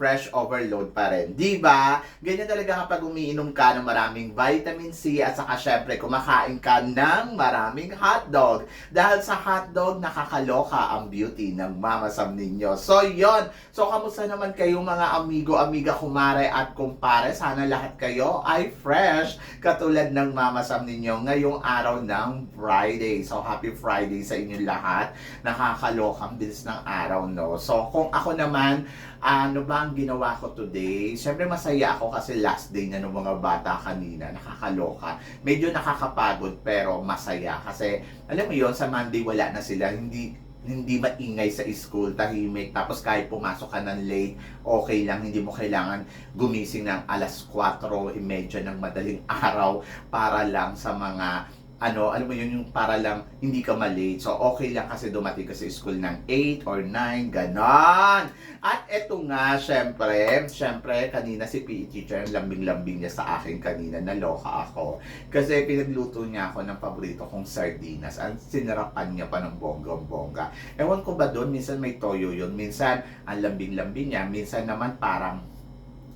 fresh overload pa rin. Di ba? Ganyan talaga kapag umiinom ka ng maraming vitamin C at saka syempre kumakain ka ng maraming hotdog. Dahil sa hotdog, nakakaloka ang beauty ng Mama Sam ninyo. So, yon So, kamusta naman kayo mga amigo, amiga, kumare at kumpare? Sana lahat kayo ay fresh katulad ng Mama Sam ninyo ngayong araw ng Friday. So, happy Friday sa inyong lahat. Nakakaloka ang bilis ng araw, no? So, kung ako naman, ano ba ginawa ko today? Siyempre masaya ako kasi last day na ng mga bata kanina. Nakakaloka. Medyo nakakapagod pero masaya. Kasi alam mo yon sa Monday wala na sila. Hindi hindi maingay sa school, tahimik. Tapos kahit pumasok ka ng late, okay lang. Hindi mo kailangan gumising ng alas 4.30 ng madaling araw para lang sa mga ano, alam mo yun, yung para lang hindi ka malate. So, okay lang kasi dumating ka sa school ng 8 or 9, ganon. At eto nga, syempre, syempre, kanina si PE teacher, lambing-lambing niya sa akin kanina, naloka ako. Kasi pinagluto niya ako ng paborito kong sardinas. Ang sinarapan niya pa ng bonggang-bongga. Ewan ko ba doon, minsan may toyo yun, minsan ang lambing-lambing niya, minsan naman parang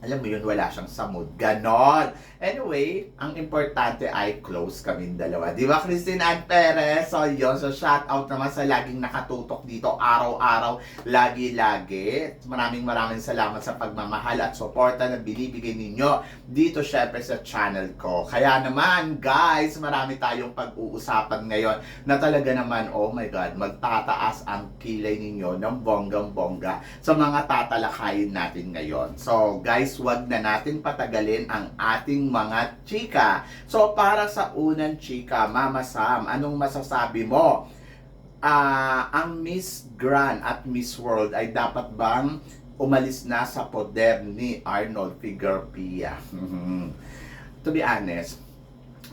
alam mo yun, wala siyang samod. Ganon. Anyway, ang importante ay close kaming dalawa. Di ba, Christine Ann Perez? So, yun. So, shout out naman sa laging nakatutok dito araw-araw, lagi-lagi. Maraming maraming salamat sa pagmamahal at suporta na binibigay ninyo dito syempre sa channel ko. Kaya naman, guys, marami tayong pag-uusapan ngayon na talaga naman, oh my God, magtataas ang kilay ninyo ng bonggang-bongga sa mga tatalakayin natin ngayon. So, guys, wag na natin patagalin ang ating mga chika. So, para sa unang chika, Mama Sam, anong masasabi mo? Ah, ang Miss Grand at Miss World ay dapat bang umalis na sa poder ni Arnold Figueroa? to be honest,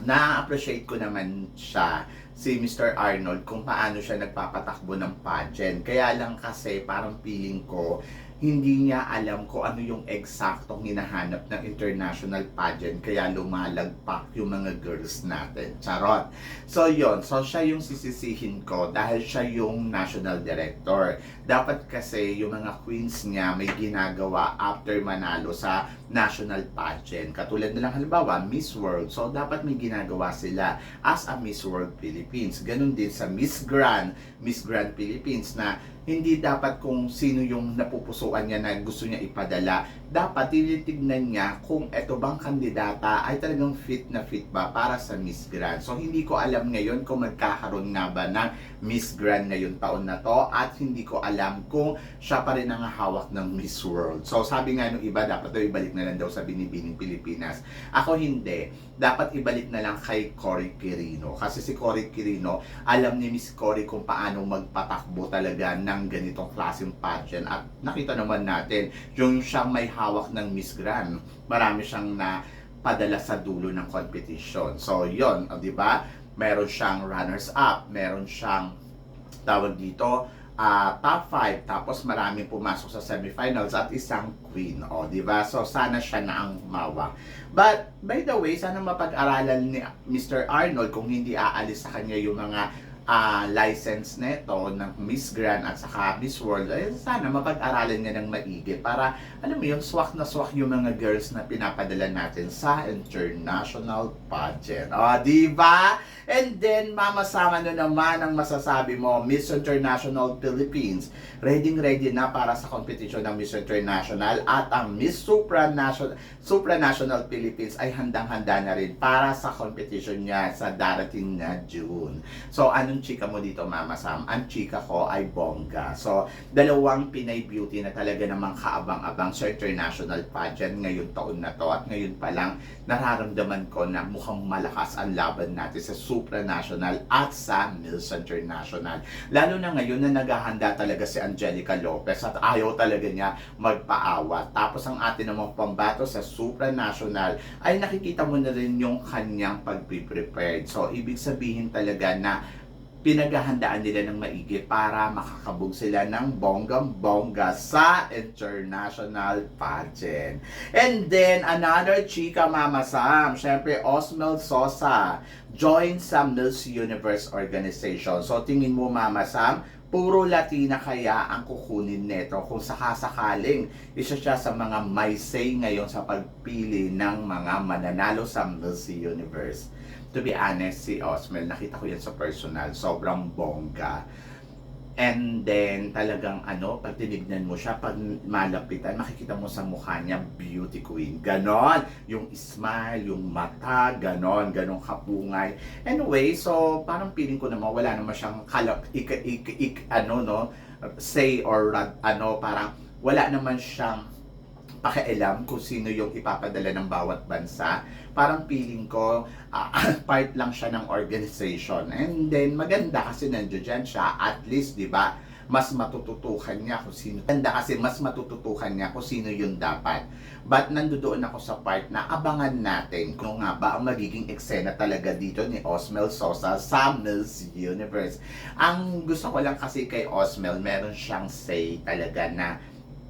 na-appreciate ko naman siya si Mr. Arnold kung paano siya nagpapatakbo ng pageant. Kaya lang kasi parang feeling ko hindi niya alam kung ano yung eksaktong hinahanap ng international pageant kaya lumalagpak yung mga girls natin. Charot. So yon so siya yung sisisihin ko dahil siya yung national director. Dapat kasi yung mga queens niya may ginagawa after manalo sa national pageant. Katulad na lang halimbawa, Miss World. So dapat may ginagawa sila as a Miss World Philippines. Ganon din sa Miss Grand, Miss Grand Philippines na hindi dapat kung sino yung napupusuan niya na gusto niya ipadala. Dapat tinitignan niya kung eto bang kandidata ay talagang fit na fit ba para sa Miss Grand. So hindi ko alam ngayon kung magkakaroon nga ba ng Miss Grand ngayon taon na to at hindi ko alam kung siya pa rin ang hawak ng Miss World. So sabi nga nung iba dapat daw ibalik na lang daw sa Binibining Pilipinas. Ako hindi. Dapat ibalik na lang kay Cory Quirino. Kasi si Cory Quirino, alam ni Miss Cory kung paano magpatakbo talaga ng ganitong klaseng pageant. At nakita naman natin, yung siyang may ng Miss Grand, marami siyang na padala sa dulo ng competition. So, yon, di ba? Meron siyang runners-up, meron siyang tawag dito, ah, top 5, tapos maraming pumasok sa semifinals at isang queen, o, di ba? So, sana siya na ang mawa. But, by the way, sana mapag-aralan ni Mr. Arnold kung hindi aalis sa kanya yung mga ah, license neto ng Miss Grand at saka Miss World, eh, sana mapag-aralan niya ng maigi para, alam mo yun, swak na swak yung mga girls na pinapadala natin sa international pageant. O, di ba? And then, mamasama na naman ang masasabi mo, Miss International Philippines. Ready-ready na para sa competition ng Miss International at ang Miss Supranational, Supranational Philippines ay handang-handa na rin para sa competition niya sa darating na June. So, ano anong chika mo dito, Mama Sam? Ang chika ko ay bongga. So, dalawang Pinay beauty na talaga namang kaabang-abang sa international pageant ngayong taon na to. At ngayon pa lang, nararamdaman ko na mukhang malakas ang laban natin sa supranational at sa Miss International. Lalo na ngayon na naghahanda talaga si Angelica Lopez at ayaw talaga niya magpaawa. Tapos ang atin namang pambato sa supranational ay nakikita mo na rin yung kanyang pag-prepared. So, ibig sabihin talaga na pinaghahandaan nila ng maigi para makakabog sila ng bonggang-bongga sa international pageant. And then, another chika Mama Sam, syempre Osmel Sosa, join sa Miss Universe Organization. So, tingin mo Mama Sam, puro Latina kaya ang kukunin neto kung sakasakaling isa siya sa mga may say ngayon sa pagpili ng mga mananalo sa Miss Universe. To be honest, si Osmel, nakita ko yan sa personal, sobrang bongga. And then, talagang ano, pag tinignan mo siya, pag malapitan, makikita mo sa mukha niya, beauty queen. Ganon. Yung smile, yung mata, ganon, ganon kapungay. Anyway, so, parang feeling ko naman, wala naman siyang kalak, ik, ik, ik, ano, no, say or ano, parang wala naman siyang pakialam kung sino yung ipapadala ng bawat bansa. Parang feeling ko, ah, part lang siya ng organization. And then, maganda kasi nandiyan siya, at least, di ba, mas matututukan niya kung sino. Maganda kasi mas matututukan niya kung sino yung dapat. But nandoon ako sa part na abangan natin kung nga ba ang magiging eksena talaga dito ni Osmel Sosa sa Miss Universe. Ang gusto ko lang kasi kay Osmel, meron siyang say talaga na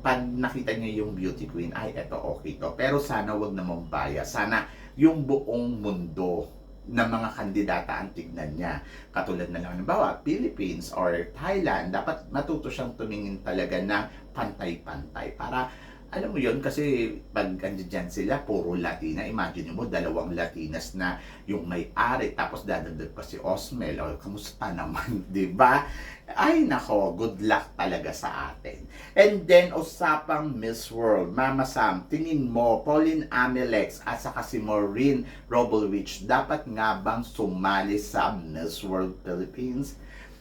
pag nakita niya yung beauty queen, ay, eto okay to. Pero sana wag namang bias. Sana yung buong mundo ng mga kandidata ang tignan niya. Katulad na lang, halimbawa, Philippines or Thailand, dapat matuto siyang tumingin talaga ng pantay-pantay para alam mo yon kasi pag andyan sila, puro Latina. Imagine mo, dalawang Latinas na yung may-ari, tapos dadagdag pa si Osmel. O, kamusta naman, di ba? Ay, nako, good luck talaga sa atin. And then, usapang Miss World. Mama Sam, tingin mo, Pauline Amilex at saka si Maureen Robelwich, dapat nga bang sumali sa Miss World Philippines?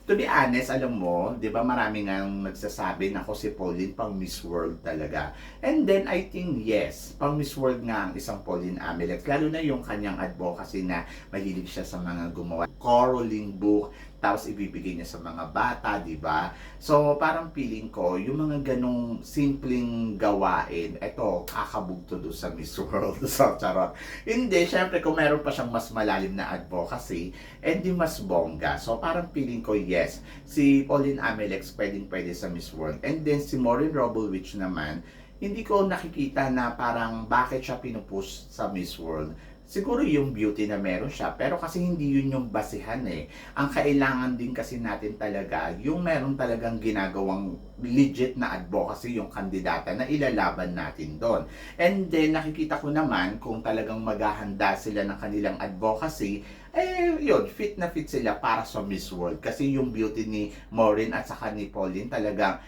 To be honest, alam mo, di ba marami nga nagsasabi na ako si Pauline pang Miss World talaga. And then I think yes, pang Miss World nga ang isang Pauline Amilex. Lalo na yung kanyang advocacy na mahilig siya sa mga gumawa. Caroling book, tapos ibibigay niya sa mga bata, di ba? So, parang feeling ko, yung mga ganong simpleng gawain, eto, kakabugto doon sa Miss World. so, charot. Hindi, syempre, kung meron pa siyang mas malalim na advocacy, and di mas bongga. So, parang feeling ko, yes, si Pauline Amelex pwedeng pwede sa Miss World. And then, si Maureen Robelwich naman, hindi ko nakikita na parang bakit siya pinupush sa Miss World. Siguro yung beauty na meron siya, pero kasi hindi yun yung basihan eh. Ang kailangan din kasi natin talaga, yung meron talagang ginagawang legit na advocacy yung kandidata na ilalaban natin doon. And then nakikita ko naman kung talagang maghahanda sila ng kanilang advocacy, eh yun, fit na fit sila para sa Miss World. Kasi yung beauty ni Maureen at saka ni Pauline talagang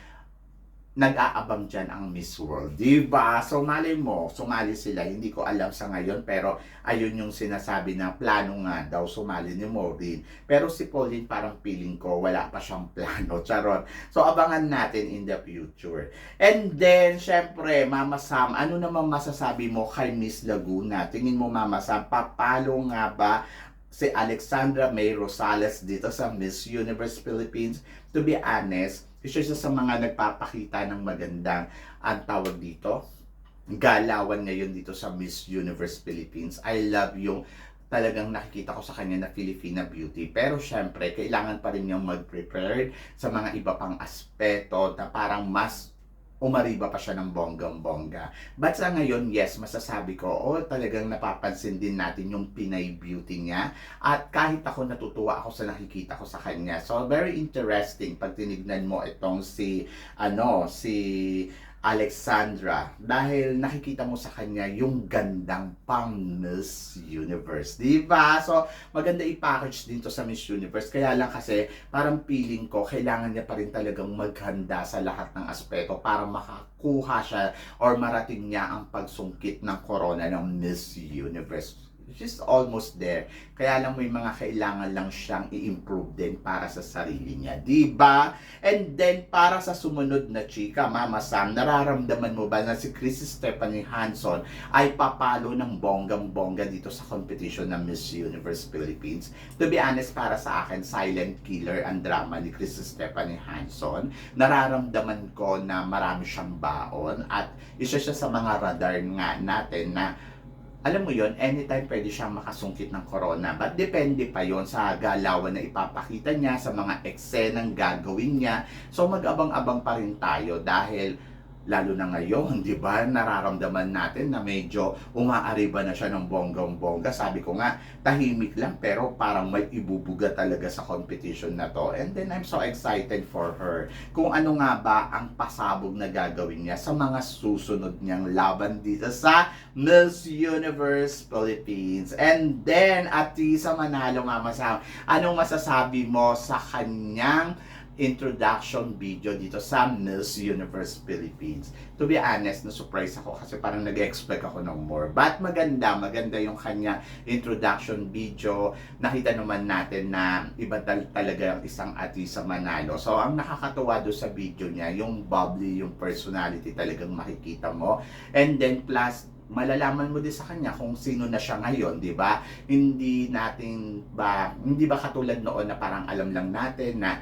nag-aabang dyan ang Miss World. Diba? So, malay mo, sumali sila. Hindi ko alam sa ngayon, pero ayun yung sinasabi na plano nga daw sumali ni Maureen. Pero si Pauline parang feeling ko, wala pa siyang plano. Charot. So, abangan natin in the future. And then, syempre, Mama Sam, ano namang masasabi mo kay Miss Laguna? Tingin mo, Mama Sam, papalo nga ba si Alexandra May Rosales dito sa Miss Universe Philippines? To be honest, isa siya sa mga nagpapakita ng magandang ang tawag dito galawan ngayon dito sa Miss Universe Philippines. I love yung talagang nakikita ko sa kanya na Filipina beauty. Pero syempre, kailangan pa rin niyang mag-prepare sa mga iba pang aspeto na parang mas umariba pa siya ng bonggang-bongga. But sa ngayon, yes, masasabi ko, oh, talagang napapansin din natin yung Pinay beauty niya. At kahit ako natutuwa ako sa nakikita ko sa kanya. So, very interesting pag tinignan mo itong si, ano, si Alexandra dahil nakikita mo sa kanya yung gandang pang Miss Universe. Di ba? So, maganda i-package dito sa Miss Universe. Kaya lang kasi, parang feeling ko, kailangan niya pa rin talagang maghanda sa lahat ng aspeto para makakuha siya or marating niya ang pagsungkit ng corona ng Miss Universe. She's almost there. Kaya lang may mga kailangan lang siyang i-improve din para sa sarili niya. Ba? And then, para sa sumunod na chika, Mama Sam, nararamdaman mo ba na si Chris Stephanie Hanson ay papalo ng bonggang-bongga dito sa competition ng Miss Universe Philippines? To be honest, para sa akin, silent killer ang drama ni Chris Stephanie Hanson. Nararamdaman ko na marami siyang baon at isa siya sa mga radar nga natin na alam mo yon anytime pwede siyang makasungkit ng corona. But depende pa yon sa galawan na ipapakita niya, sa mga eksenang gagawin niya. So mag-abang-abang pa rin tayo dahil lalo na ngayon, di ba, nararamdaman natin na medyo umaariba na siya ng bonggang-bongga. Sabi ko nga, tahimik lang pero parang may ibubuga talaga sa competition na to. And then I'm so excited for her. Kung ano nga ba ang pasabog na gagawin niya sa mga susunod niyang laban dito sa Miss Universe Philippines. And then, at sa Manalo nga masama, anong masasabi mo sa kanyang introduction video dito sa Miss Universe Philippines. To be honest, na-surprise ako kasi parang nag-expect ako ng more. But maganda, maganda yung kanya introduction video. Nakita naman natin na iba tal- talaga ang isang ati sa Manalo. So, ang nakakatuwa doon sa video niya, yung bubbly, yung personality talagang makikita mo. And then plus, malalaman mo din sa kanya kung sino na siya ngayon, 'di ba? Hindi natin ba hindi ba katulad noon na parang alam lang natin na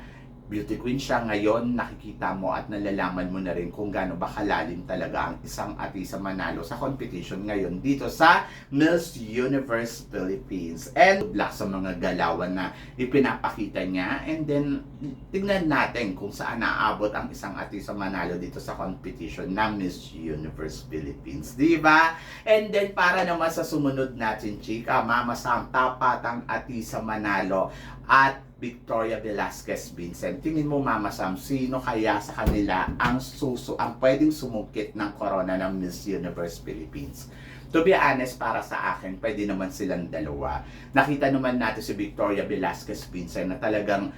beauty queen siya ngayon nakikita mo at nalalaman mo na rin kung gaano ba kalalim talaga ang isang ati sa Manalo sa competition ngayon dito sa Miss Universe Philippines. And luck sa mga galawan na ipinapakita niya. And then tingnan natin kung saan naabot ang isang ati sa Manalo dito sa competition na Miss Universe Philippines di ba? and then para naman sa sumunod natin chika Mama Sam tapat ang ati sa Manalo? At Victoria Velasquez Vincent. Tingin mo Mama Sam, sino kaya sa kanila ang suso, ang pwedeng sumungkit ng corona ng Miss Universe Philippines? To be honest, para sa akin, pwede naman silang dalawa. Nakita naman natin si Victoria Velasquez Vincent na talagang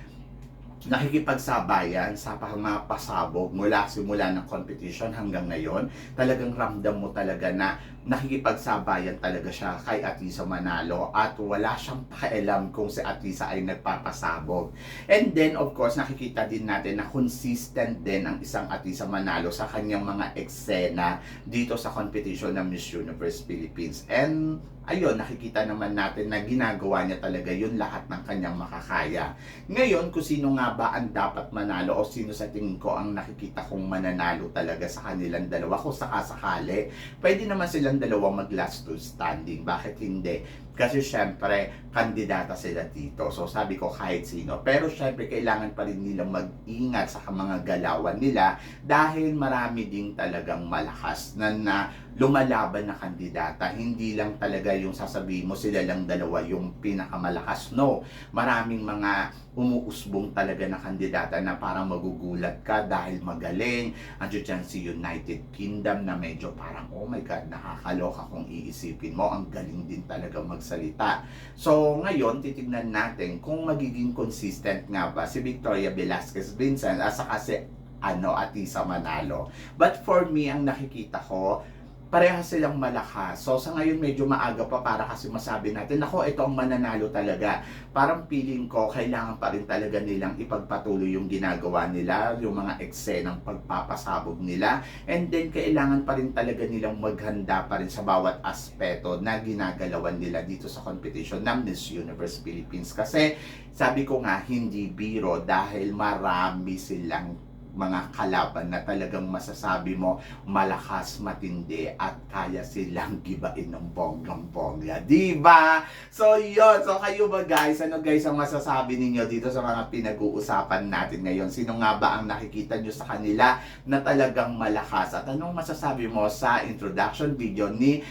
nakikipagsabayan sa mga pasabog mula simula ng competition hanggang ngayon. Talagang ramdam mo talaga na nakikipagsabayan talaga siya kay Atisa Manalo at wala siyang pakialam kung si Atisa ay nagpapasabog. And then of course nakikita din natin na consistent din ang isang Atisa Manalo sa kanyang mga eksena dito sa competition ng Miss Universe Philippines. And ayun, nakikita naman natin na ginagawa niya talaga yun lahat ng kanyang makakaya. Ngayon, kung sino nga ba ang dapat manalo o sino sa tingin ko ang nakikita kong mananalo talaga sa kanilang dalawa kung sakasakali, pwede naman silang dalawa mag last two standing. Bakit hindi? Kasi syempre, kandidata sila dito. So sabi ko kahit sino. Pero syempre, kailangan pa rin nilang mag-ingat sa mga galawan nila dahil marami ding talagang malakas na, na lumalaban na kandidata. Hindi lang talaga yung sasabihin mo sila lang dalawa yung pinakamalakas. No, maraming mga umuusbong talaga na kandidata na parang magugulat ka dahil magaling. Andiyo dyan si United Kingdom na medyo parang, oh my God, nakakaloka kung iisipin mo. Ang galing din talaga magsalita. So, ngayon, titignan natin kung magiging consistent nga ba si Victoria Velasquez Vincent at saka si ano, Atisa Manalo. But for me, ang nakikita ko, parehas silang malakas. So sa ngayon medyo maaga pa para kasi masabi natin, nako ito ang mananalo talaga. Parang feeling ko kailangan pa rin talaga nilang ipagpatuloy yung ginagawa nila, yung mga eksenang pagpapasabog nila. And then kailangan pa rin talaga nilang maghanda pa rin sa bawat aspeto na ginagalawan nila dito sa competition ng Miss Universe Philippines. Kasi sabi ko nga hindi biro dahil marami silang mga kalaban na talagang masasabi mo malakas, matindi at kaya silang gibain ng bonggang-bongga. Di ba? So, yun. So, kayo ba guys? Ano guys ang masasabi ninyo dito sa mga pinag-uusapan natin ngayon? Sino nga ba ang nakikita nyo sa kanila na talagang malakas? At anong masasabi mo sa introduction video ni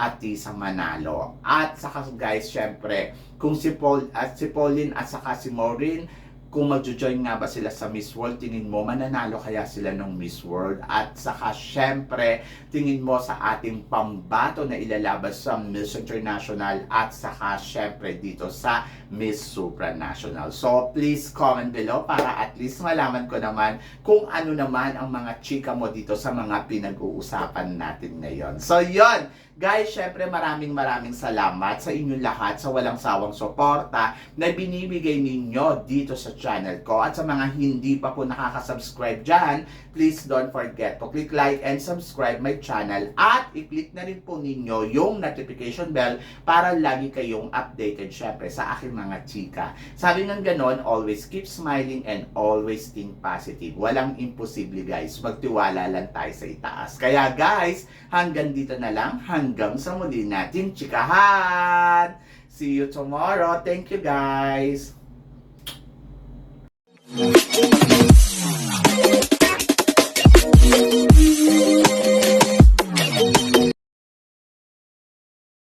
Ati sa Manalo. At saka guys, syempre, kung si Paul at si Pauline at saka si Maureen, kung magjo-join nga ba sila sa Miss World, tingin mo mananalo kaya sila ng Miss World? At saka syempre, tingin mo sa ating pambato na ilalabas sa Miss International at saka syempre dito sa Miss Supranational. So please comment below para at least malaman ko naman kung ano naman ang mga chika mo dito sa mga pinag-uusapan natin ngayon. So yon Guys, syempre maraming maraming salamat sa inyong lahat sa walang sawang suporta na binibigay ninyo dito sa channel ko. At sa mga hindi pa po nakaka-subscribe dyan, please don't forget to click like and subscribe my channel at i-click na rin po ninyo yung notification bell para lagi kayong updated syempre sa aking mga chika. Sabi ng ganon, always keep smiling and always think positive. Walang imposible guys. Magtiwala lang tayo sa itaas. Kaya guys, hanggang dito na lang hanggang sa muli natin chikahan. See you tomorrow. Thank you guys.